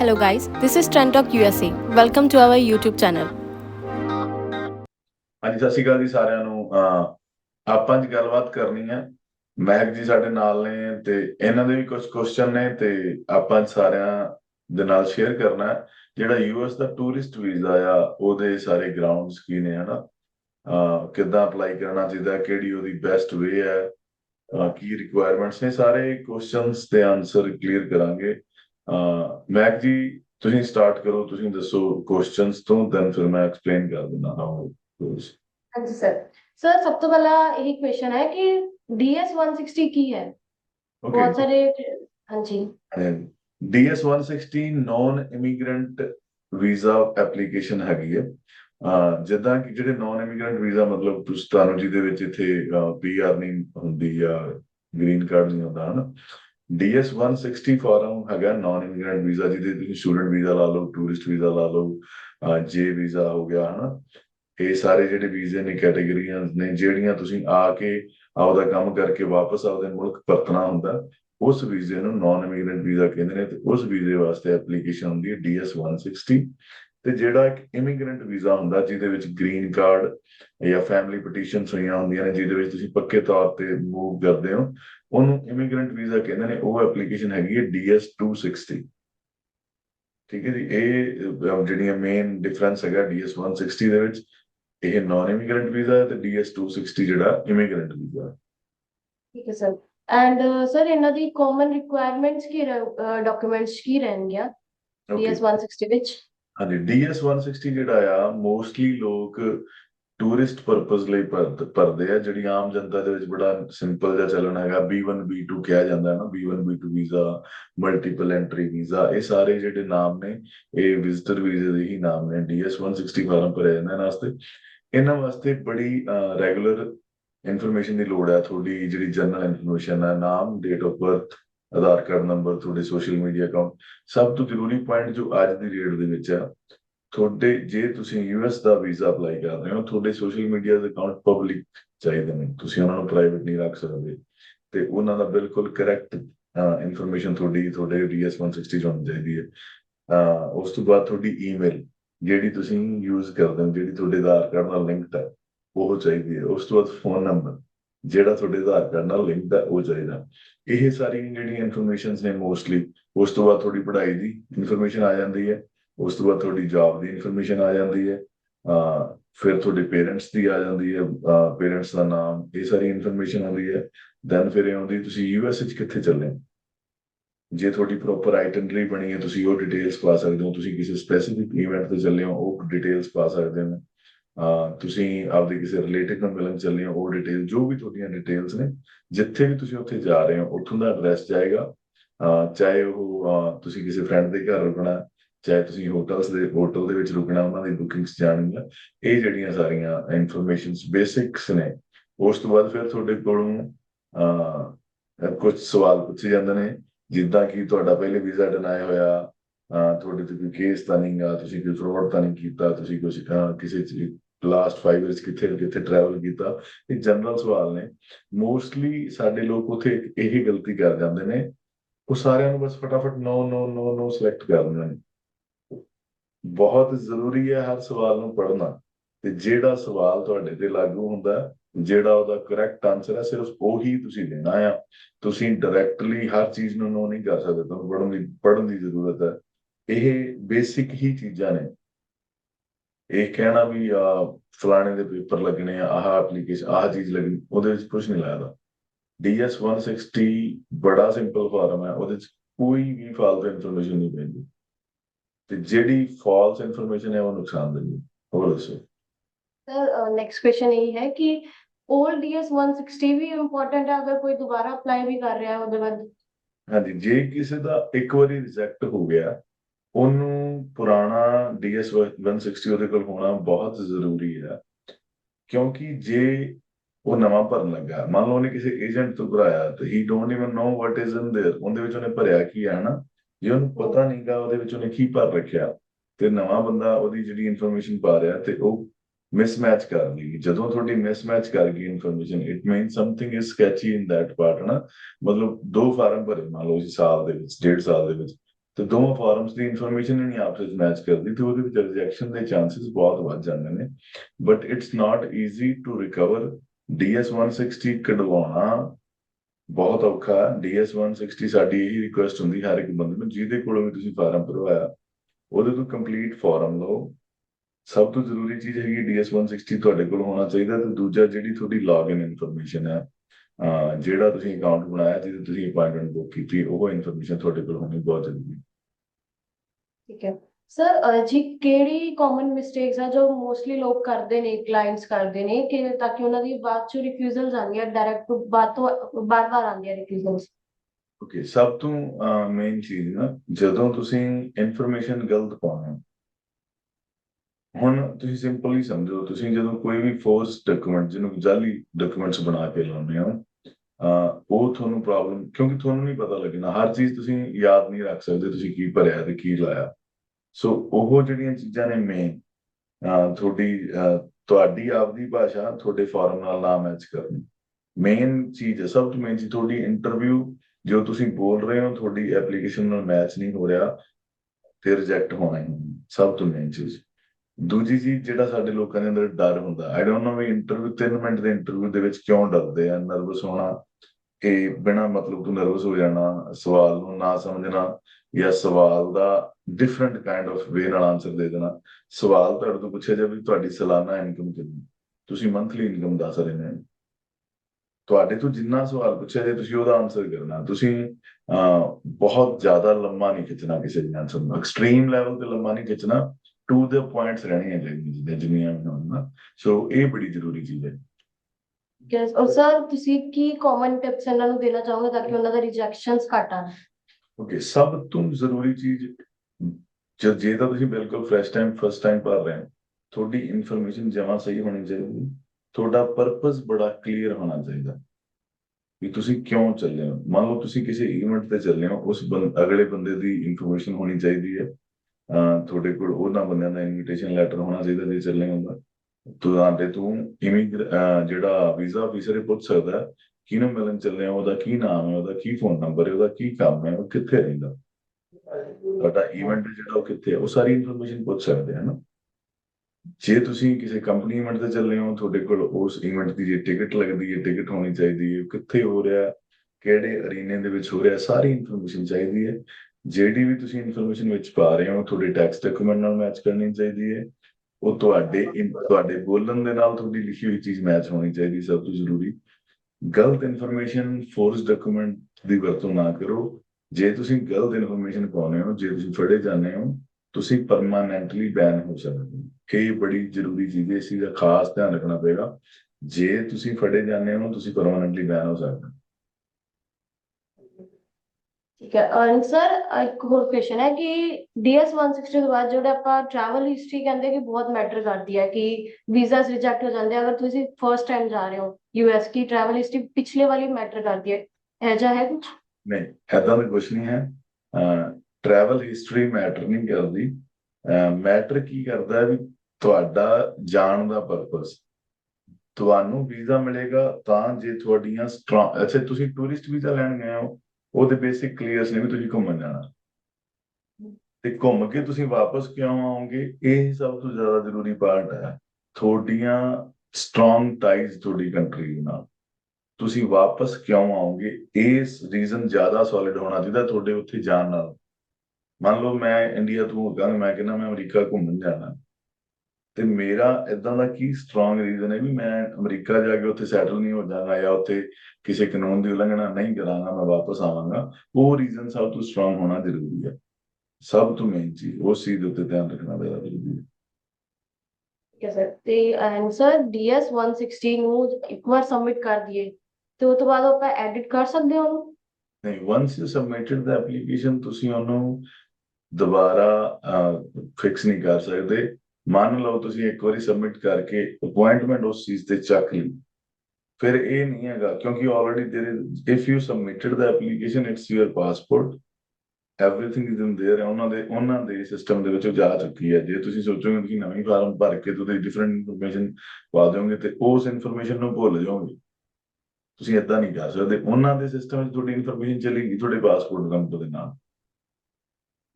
Hello, guys. This is Trend Talk USA. Welcome to our YouTube channel. ਹਾਂਜੀ ਸਤਿ ਸ਼੍ਰੀ ਅਕਾਲ ਜੀ ਸਾਰਿਆਂ ਨੂੰ ਅਹ ਆਪਾਂ ਅੱਜ ਗੱਲਬਾਤ ਕਰਨੀ ਹੈ ਮਹਿਕ ਜੀ ਸਾਡੇ ਨਾਲ ਨੇ ਤੇ ਇਹਨਾਂ ਦੇ ਵੀ ਕੁਝ ਕੁਐਸਚਨ ਨੇ ਤੇ ਆਪਾਂ ਸਾਰਿਆਂ ਦੇ ਨਾਲ ਸ਼ੇਅਰ ਕਰਨਾ ਹੈ ਜਿਹੜਾ ਯੂਐਸ ਦਾ ਟੂਰਿਸਟ ਵੀਜ਼ਾ ਆ ਉਹਦੇ ਸਾਰੇ ਗਰਾਊਂਡਸ ਕੀ ਨੇ ਹਨਾ ਅਹ ਕਿੱਦਾਂ ਅਪਲਾਈ ਕਰਨਾ ਚਾਹੀਦਾ ਕਿਹੜੀ ਉਹਦੀ ਬੈਸਟ ਵੇ ਹੈ ਅਹ ਕੀ ਰਿਕੁਆਇਰਮੈਂਟਸ ਨੇ ਸਾਰੇ ਕੁਐਸਚਨਸ ਦੇ ਆਨਸਰ ਕਲੀਅਰ ਕਰਾਂਗੇ ਮਹਿਕ ਜੀ ਤੁਸੀਂ ਸਟਾਰਟ ਕਰੋ ਤੁਸੀਂ ਦੱਸੋ ਕੁਐਸਚਨਸ ਤੋਂ ਦੈਨ ਫਿਰ ਮੈਂ ਐਕਸਪਲੇਨ ਕਰ ਦਿੰਦਾ ਹਾਂ ਹਾਂਜੀ ਸਰ ਸਰ ਸਭ ਤੋਂ ਪਹਿਲਾ ਇਹੀ ਕੁਐਸਚਨ ਹੈ ਕਿ DS 160 ਕੀ ਹੈ? ਬਹੁਤ ਸਾਰੇ ਹਾਂਜੀ। DS 160 non immigrant visa application ਹੈਗੀ ਹੈ। ਜਿੱਦਾਂ ਕਿ ਜਿਹੜੇ ਨੌਨ ਇਮੀਗ੍ਰੈਂਟ ਵੀਜ਼ਾ ਮਤਲਬ ਤੁਸੀਂ ਤੁਹਾਨੂੰ ਜਿਹਦੇ ਵਿੱਚ ਇੱਥੇ ਪੀਆਰ ਨਹੀਂ ਹੁੰਦੀ ਜਾਂ ਗ੍ਰੀਨ ਕਾਰਡ ਨਹੀਂ ਹੁੰਦਾ ਹਨਾ? DS 160 ਫਾਰਮ ਹੈਗਾ ਨੌਨ ਇਮੀਗ੍ਰੈਂਟ ਵੀਜ਼ਾ, ਜਿਹਦੇ ਤੁਸੀਂ ਸਟੂਡੈਂਟ ਵੀਜ਼ਾ ਲਾ ਲਓ ਟੂਰਿਸਟ ਵੀਜ਼ਾ ਲਾ ਲਓ ਜੇ ਵੀਜ਼ਾ ਹੋ ਗਿਆ, ਹਨਾ। ਇਹ ਸਾਰੇ ਜਿਹੜੇ ਵੀਜ਼ੇ ਨੇ ਕੈਟਾਗਰੀਆਂ ਨੇ, ਜਿਹੜੀਆਂ ਤੁਸੀਂ ਆ ਕੇ ਆਪਦਾ ਕੰਮ ਕਰਕੇ ਵਾਪਸ ਆਪਦੇ ਮੁਲਕ ਪਰਤਣਾ ਹੁੰਦਾ, ਉਸ ਵੀਜ਼ੇ ਨੂੰ ਨਾਨ ਇਮੀਗ੍ਰੈਂਟ ਵੀਜ਼ਾ ਕਹਿੰਦੇ ਨੇ ਤੇ ਉਸ ਵੀਜ਼ੇ ਵਾਸਤੇ ਐਪਲੀਕੇਸ਼ਨ ਹੁੰਦੀ ਹੈ DS 160 ਤੇ ਜਿਹੜਾ ਇੱਕ ਇਮੀਗ੍ਰੈਂਟ ਵੀਜ਼ਾ ਹੁੰਦਾ ਜਿਹਦੇ ਵਿੱਚ ਗ੍ਰੀਨ ਕਾਰਡ ਜਾਂ ਫੈਮਿਲੀ ਪਟੀਸ਼ਨਸ ਹੋਈਆਂ ਹੁੰਦੀਆਂ ਨੇ ਜਿਹਦੇ ਵਿੱਚ ਤੁਸੀਂ ਪੱਕੇ ਤੌਰ ਤੇ ਮੂਵ ਕਰਦੇ ਹੋ ਉਹਨੂੰ ਇਮੀਗ੍ਰੈਂਟ ਵੀਜ਼ਾ ਕਹਿੰਦੇ ਨੇ ਉਹ ਐਪਲੀਕੇਸ਼ਨ ਹੈਗੀ ਹੈ DS 260 ਠੀਕ ਹੈ ਜੀ ਇਹ ਜਿਹੜੀਆਂ ਮੇਨ ਡਿਫਰੈਂਸ ਹੈਗਾ DS 160 ਦੇ ਵਿੱਚ ਇਹ ਨਾਨ ਇਮੀਗ੍ਰੈਂਟ ਵੀਜ਼ਾ ਤੇ DS 260 ਜਿਹੜਾ ਇਮੀਗ੍ਰੈਂਟ ਵੀਜ਼ਾ ਠੀਕ ਹੈ ਸਰ। ਐਂਡ ਸਰ ਇਹਨਾਂ ਦੀ ਕਾਮਨ ਰਿਕੁਆਇਰਮੈਂਟਸ ਕੀ ਡਾਕੂਮੈਂਟਸ ਕੀ ਰਹਿਣਗੀਆਂ Okay. DS 160 ਵਿੱਚ? ਹਾਂਜੀ DS 160 ਜਿਹੜਾ ਆ ਮੋਸਟਲੀ ਲੋਕ ਟੂਰਿਸਟ ਪਰਪਸ ਲਈ ਭਰ- ਆ, ਜਿਹੜੀ ਆਮ ਜਨਤਾ ਦੇ ਵਿੱਚ ਬੜਾ ਸਿੰਪਲ ਜਿਹਾ ਚੱਲਣ ਹੈਗਾ B1 B2 ਕਿਹਾ ਜਾਂਦਾ ਹੈ ਨਾ B1 B2 visa multiple entry visa, ਇਹ ਸਾਰੇ ਜਿਹੜੇ ਨਾਮ ਨੇ, ਇਹ ਵਿਜ਼ਟਰ ਵੀਜ਼ੇ ਦੇ ਹੀ ਨਾਮ ਨੇ DS 160 ਫਾਰਮ ਭਰਿਆ ਜਾਂਦਾ ਇਹਨਾਂ ਵਾਸਤੇ। ਇਹਨਾਂ ਵਾਸਤੇ ਬੜੀ ਰੈਗੂਲਰ ਇਨਫੋਰਮੇਸ਼ਨ ਦੀ ਲੋੜ ਹੈ ਤੁਹਾਡੀ ਜਿਹੜੀ ਜਨਰਲ ਇਨਫੋਰਮੇਸ਼ਨ ਹੈ ਨਾਮ date of birth Aadhaar card number ਤੁਹਾਡੇ ਸੋਸ਼ਲ ਮੀਡੀਆ ਅਕਾਊਂਟ ਸਭ ਤੋਂ ਜ਼ਰੂਰੀ ਪੁਆਇੰਟ ਜੋ ਅੱਜ ਦੀ ਡੇਟ ਦੇ ਵਿੱਚ ਆ, ਤੁਹਾਡੇ ਜੇ ਤੁਸੀਂ ਯੂਐਸ ਦਾ ਵੀਜ਼ਾ ਅਪਲਾਈ ਕਰ ਰਹੇ ਹੋ, ਤੁਹਾਡੇ ਸੋਸ਼ਲ ਮੀਡੀਆ ਦੇ ਅਕਾਊਂਟ ਪਬਲਿਕ ਚਾਹੀਦੇ ਨੇ, ਤੁਸੀਂ ਉਹਨਾਂ ਨੂੰ ਪ੍ਰਾਈਵੇਟ ਨਹੀਂ ਰੱਖ ਸਕਦੇ। ਤੇ ਉਹਨਾਂ ਦਾ ਬਿਲਕੁਲ ਕਰੈਕਟ ਇਨਫੋਰਮੇਸ਼ਨ ਤੁਹਾਡੀ, ਤੁਹਾਡੇ DS 160 ਹੋਣੀ ਚਾਹੀਦੀ ਹੈ। ਉਸ ਤੋਂ ਬਾਅਦ ਤੁਹਾਡੀ ਈਮੇਲ ਜਿਹੜੀ ਤੁਸੀਂ ਯੂਜ਼ ਕਰਦੇ ਹੋ, ਜਿਹੜੀ ਤੁਹਾਡੇ ਆਧਾਰ ਕਾਰਡ ਨਾਲ ਲਿੰਕਡ ਹੈ ਉਹ ਚਾਹੀਦੀ ਹੈ। ਉਸ ਤੋਂ ਬਾਅਦ ਫੋਨ ਨੰਬਰ ਜਿਹੜਾ ਤੁਹਾਡੇ ਆਧਾਰ ਕਾਰਡ ਨਾਲ ਲਿੰਕਡ ਹੈ ਉਹ ਚਾਹੀਦਾ ਇਹ ਸਾਰੀਆਂ ਜਿਹੜੀਆਂ ਇਨਫੋਰਮੇਸ਼ਨਸ ਨੇ ਮੋਸਟਲੀ ਉਸ ਤੋਂ ਬਾਅਦ ਤੁਹਾਡੀ ਪੜ੍ਹਾਈ ਦੀ ਇਨਫੋਰਮੇਸ਼ਨ ਆ ਜਾਂਦੀ ਹੈ, ਉਸ ਤੋਂ ਬਾਅਦ ਤੁਹਾਡੀ ਜੌਬ ਦੀ ਇਨਫੋਰਮੇਸ਼ਨ ਆ ਜਾਂਦੀ ਹੈ, ਅਹ, ਫਿਰ ਤੁਹਾਡੇ ਪੇਰੈਂਟਸ ਦੀ ਆ ਜਾਂਦੀ ਹੈ ਪੇਰੈਂਟਸ ਦਾ ਨਾਮ, ਇਹ ਸਾਰੀ ਇਨਫੋਰਮੇਸ਼ਨ ਆਉਂਦੀ ਹੈ। ਦੈਨ ਫਿਰ ਇਹ ਆਉਂਦੀ, ਤੁਸੀਂ ਯੂਐਸ ਵਿੱਚ ਕਿੱਥੇ ਚੱਲੇ ਹੋ? ਜੇ ਤੁਹਾਡੀ ਪ੍ਰੋਪਰ ਆਈਟਨਰੀ ਬਣੀ ਹੈ, ਤੁਸੀਂ ਉਹ ਡਿਟੇਲਸ ਪਾ ਸਕਦੇ ਹੋ, ਤੁਸੀਂ ਕਿਸੇ ਸਪੈਸੀਫਿਕ ਇਵੈਂਟ ਤੇ ਚੱਲੇ ਹੋ, ਉਹ ਡਿਟੇਲਸ ਪਾ ਸਕਦੇ ਹੋ। ਤੁਸੀਂ ਆਪਦੇ ਕਿਸੇ ਰਿਲੇਟਿਵ ਨਾਲ ਮਿਲਣ ਚੱਲੇ ਹੋ, ਉਹ ਡਿਟੇਲ ਜੋ ਵੀ ਤੁਹਾਡੀਆਂ ਡਿਟੇਲਸ ਨੇ, ਜਿੱਥੇ ਵੀ ਤੁਸੀਂ ਉੱਥੇ ਜਾ ਰਹੇ ਹੋ, ਉੱਥੋਂ ਦਾ ਐਡਰੈਸ ਜਾਏਗਾ। ਚਾਹੇ ਉਹ ਤੁਸੀਂ ਕਿਸੇ ਫਰੈਂਡ ਦੇ ਘਰ ਰੁਕਣਾ, ਚਾਹੇ ਤੁਸੀਂ ਹੋਟਲਸ ਦੇ ਹੋਟਲ ਦੇ ਵਿੱਚ ਰੁਕਣਾ, ਉਹਨਾਂ ਦੀ ਬੁਕਿੰਗਸ ਜਾਣੀਆਂ ਇਹ ਜਿਹੜੀਆਂ ਸਾਰੀਆਂ ਇਨਫੋਰਮੇਸ਼ਨਸ ਬੇਸਿਕਸ ਨੇ, ਉਸ ਤੋਂ ਬਾਅਦ ਫਿਰ ਤੁਹਾਡੇ ਕੋਲੋਂ, ਅਹ ਕੁਝ ਸਵਾਲ ਪੁੱਛੇ ਜਾਂਦੇ ਨੇ, ਜਿੱਦਾਂ ਕਿ ਤੁਹਾਡਾ ਪਹਿਲੇ ਵੀਜ਼ਾ ਡਿਨਾਈ ਹੋਇਆ ਤੁਹਾਡੇ ਤੇ ਕੋਈ ਕੇਸ ਤਾਂ ਨਹੀਂ ਗਾ, ਤੁਸੀਂ ਕੋਈ ਫਰਾਡ ਤਾਂ ਨਹੀਂ ਕੀਤਾ, ਤੁਸੀਂ ਕੁਝ ਕਿਸੇ ਲਾਸਟ 5 ਇਅਰਸ ਕਿੱਥੇ ਕਿੱਥੇ ਟਰੈਵਲ ਕੀਤਾ। ਇਹ ਜਨਰਲ ਸਵਾਲ ਨੇ ਮੋਸਟਲੀ ਸਾਡੇ ਲੋਕ ਉਥੇ ਇਹੀ ਗਲਤੀ ਕਰ ਜਾਂਦੇ ਨੇ। ਉਹ ਸਾਰਿਆਂ ਨੂੰ ਬਸ ਫਟਾਫਟ ਨੋ ਨੋ ਨੋ ਨੋ ਸਿਲੈਕਟ ਕਰ ਦਿੰਦੇ ਨੇ ਬਹੁਤ ਜ਼ਰੂਰੀ ਹੈ ਹਰ ਸਵਾਲ ਨੂੰ ਪੜ੍ਹਨਾ। ਤੇ ਜਿਹੜਾ ਸਵਾਲ ਤੁਹਾਡੇ ਤੇ ਲਾਗੂ ਹੁੰਦਾ, ਜਿਹੜਾ ਉਹਦਾ ਕਰੈਕਟ ਆਨਸਰ ਹੈ, ਸਿਰਫ ਉਹੀ ਤੁਸੀਂ ਦੇਣਾ ਆ। ਤੁਸੀਂ ਡਾਇਰੈਕਟਲੀ ਹਰ ਚੀਜ਼ ਨੂੰ ਨੋ ਨਹੀਂ ਕਰ ਸਕਦੇ, ਤੁਹਾਨੂੰ ਪੜ੍ਹਨ ਦੀ ਪੜ੍ਹਨ ਦੀ ਜ਼ਰੂਰਤ ਹੈ। ਇਹ ਬੇਸਿਕ ਹੀ ਚੀਜ਼ਾਂ ਨੇ। ਇਹ ਕਹਿਣਾ ਵੀ ਆ ਫਲਾਣੇ ਦੇ ਪੇਪਰ ਲੱਗਣੇ ਆ ਆਹ ਐਪਲੀਕੇਸ਼ਨ ਆਹ ਚੀਜ਼ ਲੱਗਣੀ ਉਹਦੇ ਵਿੱਚ ਕੁਝ ਨਹੀਂ ਲੱਗਦਾ। DS 160 ਬੜਾ ਸਿੰਪਲ ਫਾਰਮ ਹੈ ਉਹਦੇ ਵਿੱਚ ਕੋਈ ਵੀ ਫਾਲਤੂ ਇਨਫੋਰਮੇਸ਼ਨ ਨਹੀਂ ਪੈਂਦੀ। ਤੇ ਜਿਹੜੀ ਫਾਲਸ ਇਨਫੋਰਮੇਸ਼ਨ ਹੈ ਉਹ ਨੁਕਸਾਨ ਦਿੰਦੀ ਹੋਰ ਦੱਸੋ? ਸਰ ਨੈਕਸਟ ਕੁਐਸਚਨ ਇਹ ਹੈ ਕਿ 올ਡ DS 160 ਵੀ ਇੰਪੋਰਟੈਂਟ ਹੈ ਅਗਰ ਕੋਈ ਦੁਬਾਰਾ ਅਪਲਾਈ ਵੀ ਕਰ ਰਿਹਾ ਹੈ ਉਹਦੇ ਬਾਅਦ ਹਾਂਜੀ ਜੇ ਕਿਸੇ ਦਾ ਇੱਕ ਵਾਰੀ ਰਿਜੈਕਟ ਹੋ ਗਿਆ ਉਹਨੂੰ ਪੁਰਾਣਾ DS 160 ਉਹਦੇ ਕੋਲ ਹੋਣਾ ਬਹੁਤ ਜ਼ਰੂਰੀ ਹੈ ਕਿਉਂਕਿ ਜੇ ਉਹ ਨਵਾਂ ਭਰਨ ਲੱਗਾ ਮੰਨ ਲਓ ਉਹਨੇ ਕਿਸੇ ਏਜੰਟ ਤੋਂ ਭਰਾਇਆ ਤੇ ਹੀ don't even know what is in there ਉਹਦੇ ਵਿੱਚ ਉਹਨੇ ਭਰਿਆ ਕੀ ਹੈ ਨਾ ਜੇ ਉਹਨੂੰ ਪਤਾ ਨਹੀਂਗਾ ਉਹਦੇ ਵਿੱਚ ਉਹਨੇ ਕੀ ਭਰ ਰੱਖਿਆ ਤੇ ਨਵਾਂ ਬੰਦਾ ਉਹਦੀ ਜਿਹੜੀ ਇਨਫੋਰਮੇਸ਼ਨ ਪਾ ਰਿਹਾ ਤੇ ਉਹ ਮਿਸਮੈਚ ਕਰ ਲਈ ਜਦੋਂ ਤੁਹਾਡੀ ਮਿਸਮੈਚ ਕਰ ਗਈ information it mean something is sketchy in that part ਨਾ ਮਤਲਬ ਦੋ ਫਾਰਮ ਭਰੇ ਮੰਨ ਲਓ ਜੀ ਸਾਲ ਦੇ ਵਿੱਚ ਡੇਢ ਸਾਲ ਦੇ ਵਿੱਚ ਤੇ ਦੋਵਾਂ ਫਾਰਮਸ ਦੀ ਇਨਫੋਰਮੇਸ਼ਨ ਨਹੀਂ ਆਪਸ ਵਿੱਚ ਮੈਚ ਕਰਦੀ ਤੇ ਉਹਦੇ ਵਿੱਚ ਰਿਜੈਕਸ਼ਨ ਦੇ ਚਾਂਸਸ ਬਹੁਤ ਵੱਧ ਜਾਂਦੇ ਨੇ। But it's not easy to recover DS 160 ਕਢਵਾਉਣਾ ਬਹੁਤ ਔਖਾ ਹੈ। DS 160 ਸਾਡੀ ਇਹ ਰਿਕੁਐਸਟ ਹੁੰਦੀ ਹਰ ਇੱਕ ਬੰਦੇ ਨੂੰ, ਜਿਹਦੇ ਕੋਲੋਂ ਵੀ ਤੁਸੀਂ ਫਾਰਮ ਭਰਵਾਇਆ, ਉਹਦੇ ਤੋਂ ਕੰਪਲੀਟ ਫਾਰਮ ਲਓ। ਸਭ ਤੋਂ ਜ਼ਰੂਰੀ ਚੀਜ਼ ਹੈਗੀ DS 160 ਤੁਹਾਡੇ ਕੋਲ ਹੋਣਾ ਚਾਹੀਦਾ ਤੇ ਦੂਜਾ ਜਿਹੜੀ ਤੁਹਾਡੀ ਲੌਗਇਨ ਇਨਫੋਰਮੇਸ਼ਨ ਹੈ ਜਿਹੜਾ ਤੁਸੀਂ ਅਕਾਊਂਟ ਬਣਾਇਆ, ਜਿਹਦੇ ਤੁਸੀਂ ਅਪਾਇੰਟਮੈਂਟ ਬੁੱਕ ਕੀਤੀ, ਉਹ ਇਨਫੋਰਮੇਸ਼ਨ ਤੁਹਾਡੇ ਕੋਲ ਹੋਣੀ ਬਹੁਤ ਜ਼ਰੂਰੀ ਹੈ। ਠੀਕ ਹੈ। ਸਰ ਜੀ ਕਿਹੜੀ ਕਾਮਨ ਮਿਸਟੇਕਸ ਆ ਜੋ ਮੋਸਟਲੀ ਲੋਕ ਕਰਦੇ ਨੇ ਕਲਾਇੰਟਸ ਕਰਦੇ ਨੇ ਕਿ ਤਾਂ ਕਿ ਉਹਨਾਂ ਦੀ ਬਾਅਦ ਚ ਰਿਫਿਊਜ਼ਲਸ ਆਉਂਦੀਆਂ ਡਾਇਰੈਕਟ ਬਾਅਦ ਤੋਂ ਬਾਰ-ਬਾਰ ਆਉਂਦੀਆਂ ਰਿਫਿਊਜ਼ਲਸ ਓਕੇ ਸਭ ਤੋਂ ਮੇਨ ਚੀਜ਼ ਨਾ, ਜਦੋਂ ਤੁਸੀਂ ਇਨਫੋਰਮੇਸ਼ਨ ਗਲਤ ਪਾਉਂਦੇ ਹੋ। ਹੁਣ ਤੁਸੀਂ ਸਿੰਪਲ ਸਮਝੋ, ਤੁਸੀਂ ਜਦੋਂ ਕੋਈ ਵੀ ਫੋਰਸ ਡਾਕੂਮੈਂਟ ਜਿਹਨੂੰ ਜਾਲੀ ਡਾਕੂਮੈਂਟਸ ਬਣਾ ਕੇ ਲਾਉਂਦੇ ਹੋ ਉਹ ਤੁਹਾਨੂੰ ਪ੍ਰੋਬਲਮ ਕਿਉਂਕਿ ਤੁਹਾਨੂੰ ਨਹੀਂ ਪਤਾ ਲੱਗਣਾ, ਹਰ ਚੀਜ਼ ਤੁਸੀਂ ਯਾਦ ਨਹੀਂ ਰੱਖ ਸਕਦੇ, ਤੁਸੀਂ ਕੀ ਭਰਿਆ ਤੇ ਕੀ ਲਾਇਆ। ਸੋ ਉਹ ਜਿਹੜੀਆਂ ਚੀਜ਼ਾਂ ਨੇ ਮੇਨ ਤੁਹਾਡੀ ਤੁਹਾਡੀ ਆਪਦੀ ਭਾਸ਼ਾ, ਤੁਹਾਡੇ ਫਾਰਮ ਨਾਲ ਨਾ ਮੈਚ ਕਰਨੀ। ਮੇਨ ਚੀਜ਼, ਸਭ ਤੋਂ ਮੇਨ ਚੀਜ਼ ਤੁਹਾਡੀ ਇੰਟਰਵਿਊ ਜੋ ਤੁਸੀਂ ਬੋਲ ਰਹੇ ਹੋ, ਤੁਹਾਡੀ ਐਪਲੀਕੇਸ਼ਨ ਨਾਲ ਮੈਚ ਨਹੀਂ ਹੋ ਰਿਹਾ, ਤੇ ਰਿਜੈਕਟ ਹੋਣਾ ਹੀ ਸਭ ਤੋਂ ਮੇਨ ਚੀਜ਼। ਦੂਜੀ ਚੀਜ਼ ਜਿਹੜਾ ਸਾਡੇ ਲੋਕਾਂ ਦੇ ਅੰਦਰ ਡਰ ਹੁੰਦਾ I don't know we interview 3 minute ਦੇ ਇੰਟਰਵਿਊ ਦੇ ਵਿੱਚ ਕਿਉਂ ਡਰਦੇ ਆ ਨਰਵਸ ਹੋਣਾ ਕਿ ਬਿਨਾ ਮਤਲਬ ਤੋਂ ਨਰਵਸ ਹੋ ਜਾਣਾ ਸਵਾਲ ਨੂੰ ਨਾ ਸਮਝਣਾ ਜਾਂ ਸਵਾਲ ਦਾ ਡਿਫਰੈਂਟ ਕਾਈਂਡ ਆਫ ਵੇ ਨਾਲ ਆਨਸਰ ਦੇ ਦੇਣਾ। ਸਵਾਲ ਤੁਹਾਡੇ ਤੋਂ ਪੁੱਛਿਆ ਜਾਵੇ ਤੁਹਾਡੀ ਸਾਲਾਨਾ ਇਨਕਮ ਕਿੰਨੀ ਤੁਸੀਂ ਮੰਥਲੀ ਇਨਕਮ ਦੱਸ ਰਹੇ ਨੇ। ਤੁਹਾਡੇ ਤੋਂ ਜਿੰਨਾ ਸਵਾਲ ਪੁੱਛਿਆ ਜਾਏ ਤੁਸੀਂ ਉਹਦਾ ਆਨਸਰ ਕਰਨਾ। ਤੁਸੀਂ ਅਹ, ਬਹੁਤ ਜ਼ਿਆਦਾ ਲੰਮਾ ਨਹੀਂ ਖਿੱਚਣਾ ਕਿਸੇ ਦੇ ਆਨਸਰ ਨੂੰ। ਐਕਸਟ੍ਰੀਮ ਲੈਵਲ ਤੇ ਲੰਮਾ ਨਹੀਂ ਖਿੱਚਣਾ। ਟੂ ਦ ਪੁਆਇੰਟਸ ਰਹਿਣੀਆਂ ਚਾਹੀਦੀਆਂ ਜਿੱਦਾਂ ਜਿੰਨੀਆਂ ਵੀ ਹੋਣ ਨਾ। ਸੋ ਇਹ ਬੜੀ ਜ਼ਰੂਰੀ ਚੀਜ਼ ਹੈ। ਯੈਸ ਔਰ ਸਰ ਤੁਸੀਂ ਕੀ ਕਾਮਨ ਟਿਪਸ ਇਹਨਾਂ ਨੂੰ ਦੇਣਾ ਚਾਹੋਗੇ ਤਾਂ ਕਿ ਉਹਨਾਂ ਦਾ ਰਿਜੈਕਸ਼ਨਸ ਘੱਟ ਆਣ? ਓਕੇ ਸਭ ਤੋਂ ਜ਼ਰੂਰੀ ਚੀਜ਼, ਜੇ ਜੇ ਤਾਂ ਤੁਸੀਂ ਬਿਲਕੁਲ ਫਰੈਸ਼ ਟਾਈਮ ਫਸਟ ਟਾਈਮ ਭਰ ਰਹੇ ਹੋ, ਤੁਹਾਡੀ ਇਨਫੋਰਮੇਸ਼ਨ ਜਮਾ ਸਹੀ ਹੋਣੀ ਚਾਹੀਦੀ, ਤੁਹਾਡਾ ਪਰਪਸ ਬੜਾ ਕਲੀਅਰ ਹੋਣਾ ਚਾਹੀਦਾ, ਵੀ ਤੁਸੀਂ ਕਿਉਂ ਚੱਲੇ ਹੋ? ਮੰਨ ਲਓ ਤੁਸੀਂ ਕਿਸੇ ਇਵੈਂਟ ਤੇ ਚੱਲੇ ਹੋ, ਉਸ ਅਗਲੇ ਬੰਦੇ ਦੀ ਇਨਫੋਰਮੇਸ਼ਨ ਹੋਣੀ ਚਾਹੀਦੀ ਹੈ ਤੁਹਾਡੇ ਕੋਲ ਉਹਨਾਂ ਬੰਦਿਆਂ ਦਾ ਇਨਵੀਟੇਸ਼ਨ ਲੈਟਰ ਹੋਣਾ ਚਾਹੀਦਾ ਜੇ ਚੱਲੇ ਹੁੰਦਾ ਤੁਹਾਡੇ ਤੋਂ ਇਮੀਗ੍ਰ ਜਿਹੜਾ ਵੀਜ਼ਾ ਆਫੀਸਰ ਪੁੱਛ ਸਕਦਾ ਕਿਹਨੂੰ ਮਿਲਣ ਚੱਲੇ ਹੋ ਉਹਦਾ ਕੀ ਨਾਮ ਹੈ, ਉਹਦਾ ਕੀ ਫੋਨ ਨੰਬਰ ਹੈ, ਉਹਦਾ ਕੀ ਕੰਮ ਹੈ, ਉਹ ਕਿੱਥੇ ਰਹਿੰਦਾ? ਤੁਹਾਡਾ ਇਵੈਂਟ ਜਿਹੜਾ ਉਹ ਕਿੱਥੇ ਹੈ? ਉਹ ਸਾਰੀ ਇਨਫੋਰਮੇਸ਼ਨ ਪੁੱਛ ਸਕਦੇ ਹਨ? ਜੇ ਤੁਸੀਂ ਕਿਸੇ ਕੰਪਨੀ ਇਵੈਂਟ ਤੇ ਚੱਲੇ ਹੋ, ਤੁਹਾਡੇ ਕੋਲ ਉਸ ਇਵੈਂਟ ਦੀ ਜੇ ਟਿਕਟ ਲੱਗਦੀ ਹੈ ਟਿਕਟ ਹੋਣੀ ਚਾਹੀਦੀ ਹੈ ਕਿੱਥੇ ਹੋ ਰਿਹਾ ਕਿਹੜੇ ਅਰੀਨੇ ਦੇ ਵਿੱਚ ਹੋ ਰਿਹਾ ਸਾਰੀ ਇਨਫੋਰਮੇਸ਼ਨ ਚਾਹੀਦੀ ਹੈ। ਜਿਹੜੀ ਵੀ ਤੁਸੀਂ ਇਨਫੋਰਮੇਸ਼ਨ ਵਿੱਚ ਪਾ ਰਹੇ ਹੋ, ਤੁਹਾਡੇ ਟੈਕਸ ਡਾਕੂਮੈਂਟ ਨਾਲ ਮੈਚ ਕਰਨੀ ਚਾਹੀਦੀ ਹੈ। ਉਹ ਤੁਹਾਡੇ ਤੁਹਾਡੇ ਬੋਲਣ ਦੇ ਨਾਲ ਤੁਹਾਡੀ ਲਿਖੀ ਹੋਈ ਚੀਜ਼ ਮੈਚ ਹੋਣੀ ਚਾਹੀਦੀ, ਸਭ ਤੋਂ ਜ਼ਰੂਰੀ। ਗਲਤ ਇਨਫੋਰਮੇਸ਼ਨ ਫੋਰਸ ਡਾਕੂਮੈਂਟ ਦੀ ਵਰਤੋਂ ਨਾ ਕਰੋ। ਜੇ ਤੁਸੀਂ ਗਲਤ ਇਨਫੋਰਮੇਸ਼ਨ ਪਾਉਂਦੇ ਹੋ, ਜੇ ਤੁਸੀਂ ਫੜੇ ਜਾਂਦੇ ਹੋ, ਤੁਸੀਂ ਪਰਮਾਨੈਂਟਲੀ ਬੈਨ ਹੋ ਸਕਦੇ ਹੋ। ਇਹ ਬੜੀ ਜ਼ਰੂਰੀ ਚੀਜ਼ ਹੈ, ਇਸ ਚੀਜ਼ ਦਾ ਖਾਸ ਧਿਆਨ ਰੱਖਣਾ ਪਏਗਾ। ਜੇ ਤੁਸੀਂ ਫੜੇ ਜਾਂਦੇ ਹੋ, ਤੁਸੀਂ ਪਰਮਾਨੈਂਟਲੀ ਬੈਨ ਹੋ ਸਕਦੇ ਹੋ। ਠੀਕ ਹੈ ਔਰ ਸਰ ਇੱਕ ਹੋਰ ਕੁਐਸਚਨ ਹੈ ਕਿ DS 160 ਤੋਂ ਬਾਅਦ ਜਿਹੜਾ ਆਪਾਂ ਟਰੈਵਲ ਹਿਸਟਰੀ ਕਹਿੰਦੇ ਕਿ ਬਹੁਤ ਮੈਟਰ ਕਰਦੀ ਹੈ ਕਿ ਵੀਜ਼ਾਸ ਰਿਜੈਕਟ ਹੋ ਜਾਂਦੇ ਆ, ਅਗਰ ਤੁਸੀਂ ਫਰਸਟ ਟਾਈਮ ਜਾ ਰਹੇ ਹੋ ਯੂਐਸ ਕੀ ਟਰੈਵਲ ਹਿਸਟਰੀ ਪਿਛਲੇ ਵਾਲੀ ਮੈਟਰ ਕਰਦੀ ਹੈ, ਇਹ ਜਿਹਾ ਹੈ ਕੁਝ ਨਹੀਂ ਐਦਾਂ ਦਾ ਕੁਝ ਨਹੀਂ ਹੈ। ਟਰੈਵਲ ਹਿਸਟਰੀ ਮੈਟਰ ਨਹੀਂ ਕਰਦੀ। ਮੈਟਰ ਕੀ ਕਰਦਾ ਹੈ ਵੀ ਤੁਹਾਡਾ ਜਾਣ ਦਾ ਪਰਪਸ ਤੁਹਾਨੂੰ ਵੀਜ਼ਾ ਮਿਲੇਗਾ ਤਾਂ ਜੇ ਤੁਹਾਡੀਆਂ ਸਟਰੋਂਗ ਅੱਛਾ, ਤੁਸੀਂ ਟੂਰਿਸਟ ਵੀਜ਼ਾ ਲੈਣ ਗਏ ਹੋ ਉਹਦੇ ਬੇਸਿਕ ਕਲੀਅਰਸ ਨੇ ਵੀ ਤੁਸੀਂ ਘੁੰਮਣ ਜਾਣਾ। ਤੇ ਘੁੰਮ ਕੇ ਤੁਸੀਂ ਵਾਪਸ ਕਿਉਂ ਆਓਗੇ? ਇਹ ਸਭ ਤੋਂ ਜ਼ਿਆਦਾ ਜ਼ਰੂਰੀ ਪਾਰਟ ਹੈ। ਤੁਹਾਡੀਆਂ ਸਟਰੋਂਗ ਟਾਈਜ਼ ਤੁਹਾਡੀ ਕੰਟਰੀ ਨਾਲ। ਤੁਸੀਂ ਵਾਪਸ ਕਿਉਂ ਆਉਂਗੇ ਇਸ ਰੀਜ਼ਨ ਜ਼ਿਆਦਾ ਸੋਲਿਡ ਹੋਣਾ ਚਾਹੀਦਾ ਤੁਹਾਡੇ ਉੱਥੇ ਜਾਣ ਨਾਲ। ਮੰਨ ਲਓ ਮੈਂ ਇੰਡੀਆ ਤੋਂ ਹੋਗਾ, ਮੈਂ ਕਹਿੰਦਾ ਮੈਂ ਅਮਰੀਕਾ ਘੁੰਮਣ ਜਾਣਾ। ਤੇ ਮੇਰਾ ਇਦਾਂ ਦਾ ਕੀ ਸਟਰੋਂਗ ਰੀਜ਼ਨ ਹੈ ਵੀ ਮੈਂ ਅਮਰੀਕਾ ਜਾ ਕੇ ਉੱਥੇ ਸੈਟਲ ਨਹੀਂ ਹੋ ਜਾਗਾ ਜਾਂ ਉੱਥੇ ਕਿਸੇ ਕਾਨੂੰਨ ਦੀ ਉਲੰਘਣਾ ਨਹੀਂ ਕਰਾਂਗਾ ਮੈਂ ਵਾਪਸ ਆਵਾਂਗਾ। ਉਹ ਰੀਜ਼ਨ ਸਭ ਤੋਂ ਸਟਰੋਂਗ ਹੋਣਾ ਜ਼ਰੂਰੀ ਹੈ। ਸਭ ਤੋਂ ਮੇਨ ਚੀਜ਼ ਉਸ ਚੀਜ਼ ਉੱਤੇ ਧਿਆਨ ਰੱਖਣਾ ਬੜਾ ਜ਼ਰੂਰੀ ਹੈ। ਠੀਕ ਸਰ। ਤੇ ਐਂਡ ਸਰ 160 ਨੂੰ ਇੱਕ ਵਾਰ ਸਬਮਿਟ ਕਰ ਦਈਏ ਤੇ ਉਹ ਤੋਂ ਬਾਅਦ ਆਪਾਂ ਐਡਿਟ ਕਰ ਸਕਦੇ ਹਾਂ ਉਹਨੂੰ? ਨਹੀਂ once you submitted the application ਤੁਸੀਂ ਉਹਨੂੰ ਦੁਬਾਰਾ ਫਿਕਸ ਨਹੀਂ ਕਰ ਸਕਦੇ। ਮੰਨ ਲਓ ਤੁਸੀਂ ਇੱਕ ਵਾਰੀ ਸਬਮਿਟ ਕਰਕੇ ਅਪਾਇੰਟਮੈਂਟ ਉਸ ਚੀਜ਼ ਤੇ ਚੱਕ ਲਈ ਫਿਰ ਇਹ ਨਹੀਂ ਹੈਗਾ ਕਿਉਂਕਿ already there if you submitted the application it's your passport everything is in there ਉਹਨਾਂ ਦੇ ਉਹਨਾਂ ਦੇ ਸਿਸਟਮ ਦੇ ਵਿੱਚ ਉਹ ਜਾ ਚੁੱਕੀ ਹੈ ਜੇ ਤੁਸੀਂ ਸੋਚੋਗੇ ਕਿ ਨਵੀਂ ਫਾਰਮ ਭਰ ਕੇ ਤੁਸੀਂ ਡਿਫਰੈਂਟ ਇਨਫੋਰਮੇਸ਼ਨ ਪਾ ਦਿਓਗੇ ਤੇ ਉਸ ਇਨਫੋਰਮੇਸ਼ਨ ਨੂੰ ਭੁੱਲ ਜਾਓਗੇ ਤੁਸੀਂ ਇਦਾਂ ਨਹੀਂ ਕਰ ਸਕਦੇ ਉਹਨਾਂ ਦੇ ਸਿਸਟਮ ਵਿੱਚ ਤੁਹਾਡੀ ਇਨਫੋਰਮੇਸ਼ਨ ਚਲੇਗੀ ਤੁਹਾਡੇ ਪਾਸਪੋਰਟ ਨੰਬਰ ਦੇ ਨਾਲ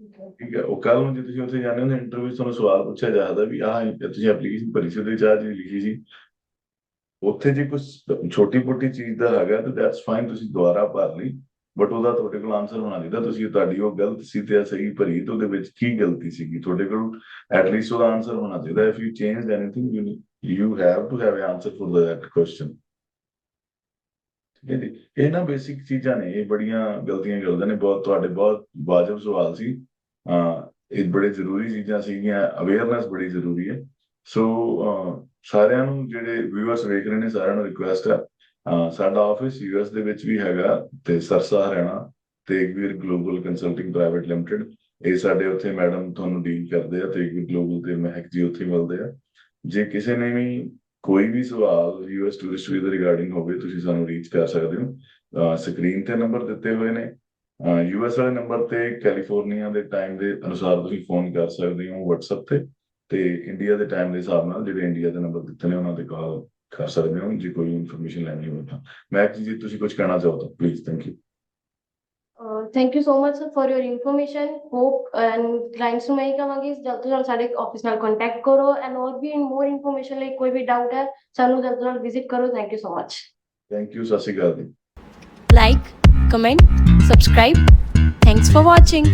ਠੀਕ ਹੈ। ਉਹ ਕੱਲ ਨੂੰ ਜੇ ਤੁਸੀਂ ਉੱਥੇ ਜਾਂਦੇ ਹੋ ਇੰਟਰਵਿਊ 'ਚ ਤੁਹਾਨੂੰ ਸਵਾਲ ਪੁੱਛਿਆ ਜਾਂਦਾ ਵੀ ਆਹ ਤੁਸੀਂ ਐਪਲੀਕੇਸ਼ਨ ਭਰੀ ਸੀ ਚਾਹ ਜੀ ਲਿਖੀ ਸੀ। ਉੱਥੇ ਜੇ ਕੁਝ ਛੋਟੀ ਮੋਟੀ ਚੀਜ਼ ਦਾ ਹੈਗਾ ਤਾਂ ਦੈਟਸ ਫਾਈਨ ਤੁਸੀਂ ਦੁਬਾਰਾ ਭਰ ਲਈ ਬਟ ਉਹਦਾ ਤੁਹਾਡੇ ਕੋਲ ਆਨਸਰ ਹੋਣਾ ਚਾਹੀਦਾ, ਤੁਸੀਂ ਤੁਹਾਡੀ ਉਹ ਗਲਤ ਸੀ ਤੇ ਸਹੀ ਭਰੀ ਤੇ ਉਹਦੇ ਵਿੱਚ ਕੀ ਗਲਤੀ ਸੀਗੀ? ਤੁਹਾਡੇ ਕੋਲ ਐਟਲੀਸਟ ਉਹਦਾ ਆਨਸਰ ਹੋਣਾ ਚਾਹੀਦਾ if you change anything you you have to have answer for that question ਇਹ ਨਾ ਬੇਸਿਕ ਚੀਜ਼ਾਂ ਨੇ, ਇਹ ਬੜੀਆਂ ਗਲਤੀਆਂ ਕਰਦੇ ਨੇ, ਬਹੁਤ ਤੁਹਾਡੇ ਬਹੁਤ ਵਾਜਬ ਸਵਾਲ ਸੀ। ਇਹ ਬੜੇ ਜ਼ਰੂਰੀ ਚੀਜ਼ਾਂ ਸੀਗੀਆਂ ਅਵੇਅਰਨੈਸ ਬੜੀ ਜ਼ਰੂਰੀ ਹੈ। ਸੋ ਸਾਰਿਆਂ ਨੂੰ ਜਿਹੜੇ ਵਿਊਅਰਸ ਵੇਖ ਰਹੇ ਨੇ, ਸਾਰਿਆਂ ਨੂੰ ਰਿਕੁਐਸਟ ਹੈ ਸਾਡਾ ਆਫਿਸ ਯੂਐਸ ਦੇ ਵਿੱਚ ਵੀ ਹੈਗਾ, ਤੇ Sirsa Haryana Tegveer global consulting private limited ਇਹ ਸਾਡੇ ਉੱਥੇ ਮੈਡਮ ਤੁਹਾਨੂੰ ਡੀਲ ਕਰਦੇ ਆ ਤੇਗਵੀਰ ਗਲੋਬਲ ਤੇ ਮਹਿਕ ਜੀ ਉੱਥੇ ਮਿਲਦੇ ਆ। ਜੇ ਕਿਸੇ ਨੇ ਵੀ ਕੋਈ ਵੀ ਸਵਾਲ ਯੂਐਸ ਟੂਰਿਸਟ ਵੀਜ਼ਾ ਰਿਗਾਰਡਿੰਗ ਹੋਵੇ, ਤੁਸੀਂ ਸਾਨੂੰ ਰੀਚ ਕਰ ਸਕਦੇ ਹੋ। ਸਕਰੀਨ ਤੇ ਨੰਬਰ ਦਿੱਤੇ ਹੋਏ ਨੇ। ਯੂਐਸ ਵਾਲੇ ਨੰਬਰ ਤੇ ਕੈਲੀਫੋਰਨੀਆ ਦੇ ਟਾਈਮ ਦੇ ਅਨੁਸਾਰ ਤੁਸੀਂ ਫੋਨ ਕਰ ਸਕਦੇ ਹੋ WhatsApp ਤੇ। ਤੇ ਇੰਡੀਆ ਦੇ ਟਾਈਮ ਦੇ ਹਿਸਾਬ ਨਾਲ ਜਿਹੜੇ ਇੰਡੀਆ ਦੇ ਨੰਬਰ ਦਿੱਤੇ ਨੇ, ਉਹਨਾਂ ਤੇ ਕਾਲ ਕਰ ਸਕਦੇ ਹੋ। ਜੇ ਕੋਈ ਇਨਫੋਰਮੇਸ਼ਨ ਲੈਣੀ ਹੋਵੇ ਤਾਂ। ਮੈਂ ਜੀ ਤੁਸੀਂ ਕੁਝ ਕਹਿਣਾ ਚਾਹੋ ਤਾਂ please thank you Uh, thank you so much sir for your information. Hope and clients ਨੂੰ ਮੈਂ ਇਹ ਕਹਾਂਗੀ ਜਲਦ ਤੋਂ ਜਲਦ ਸਾਡੇ ਆਫਿਸ ਨਾਲ ਕੰਟੈਕਟ ਕਰੋ ਐਂਡ ਹੋਰ ਵੀ ਮੋਰ ਇਨਫੋਰਮੇਸ਼ਨ ਲਈ ਕੋਈ ਵੀ ਡਾਊਟ ਹੈ ਸਾਨੂੰ ਜਲਦ ਤੋਂ ਜਲਦ ਵਿਜ਼ਿਟ ਕਰੋ thank you so much thank you ਸਤਿ ਸ਼੍ਰੀ ਅਕਾਲ ਜੀ Like, comment, subscribe. Thanks for watching.